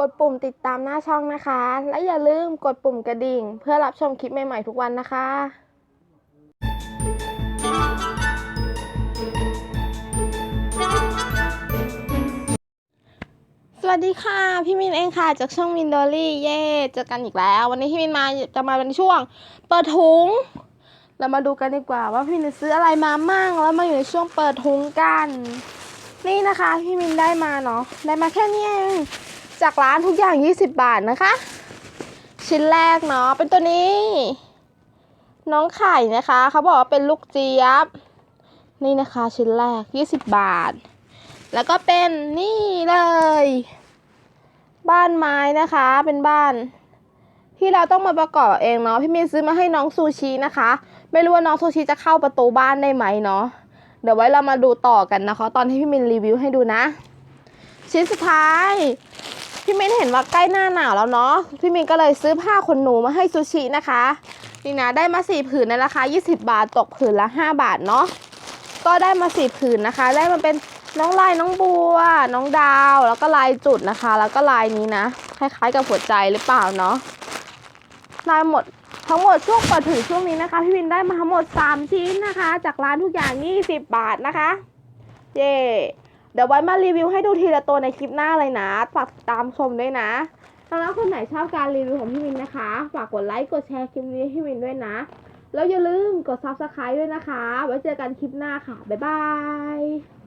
กดปุ่มติดตามหน้าช่องนะคะ และอย่าลืมกดปุ่มกระดิ่ง เพื่อรับชมคลิปใหม่ ๆ ทุกวันนะคะ สวัสดีค่ะ พี่มินเองค่ะ จากช่องมินโดลี่เย่เจอกันอีกแล้ว วันนี้พี่มินมาจะมาเป็นช่วง เปิดถุง เรามาดูกันดีกว่าว่าพี่มินซื้ออะไรมามั่งแล้วมาอยู่ในช่วงเปิดถุงกัน นี่นะคะ พี่มินได้มาเนาะได้มาแค่นี้เอง จากร้านทุกอย่าง 20 บาทนะคะ ชิ้นแรกเนาะเป็นตัวนี้ น้องไข่นะคะเขาบอกว่าเป็นลูกเจี๊ยบ นี่นะคะชิ้นแรก 20 บาท แล้วก็เป็นนี่เลย บ้านไม้นะคะเป็นบ้าน ที่เราต้องมาประกอบเองเนาะพี่มินซื้อมาให้น้องซูชินะคะ ไม่รู้ว่าน้องซูชิจะเข้าประตูบ้านได้ไหมเนาะเดี๋ยวไว้เรามาดูต่อกันนะคะ ตอนที่พี่มินรีวิวให้ดูนะ ชิ้นสุดท้าย พี่มินเห็นว่าใกล้หน้าหนาวแล้วเนาะพี่มินก็เลยซื้อผ้าขนหนูมาให้ซูชินะคะนี่นะได้มาสี่ผืนในราคา 20 บาทตกผืนละ5 บาทเนาะก็ได้มาสี่ผืนนะคะ ได้มาเป็นน้องลายน้องบัว น้องดาว แล้วก็ลายจุดนะคะ แล้วก็ลายนี้นะคล้ายๆกับหัวใจหรือเปล่าเนาะได้หมดทั้งหมดช่วงเปิดถึงช่วงนี้นะคะ พี่วินได้มาทั้งหมด 3 ชิ้นนะคะ จากร้านทุกอย่าง 20 บาทนะคะ เย่ เดี๋ยวไว้มารีวิวให้ดูทีละตัวในคลิปหน้าเลยนะฝากตามชมด้วยนะแล้วคนไหนชอบการรีวิวของพี่วินนะคะ ฝากกดไลค์กดแชร์คลิปนี้ให้พี่วินด้วยนะ แล้วอย่าลืมกด subscribe ด้วยนะคะ ไว้เจอกันคลิปหน้าค่ะ บ๊ายบาย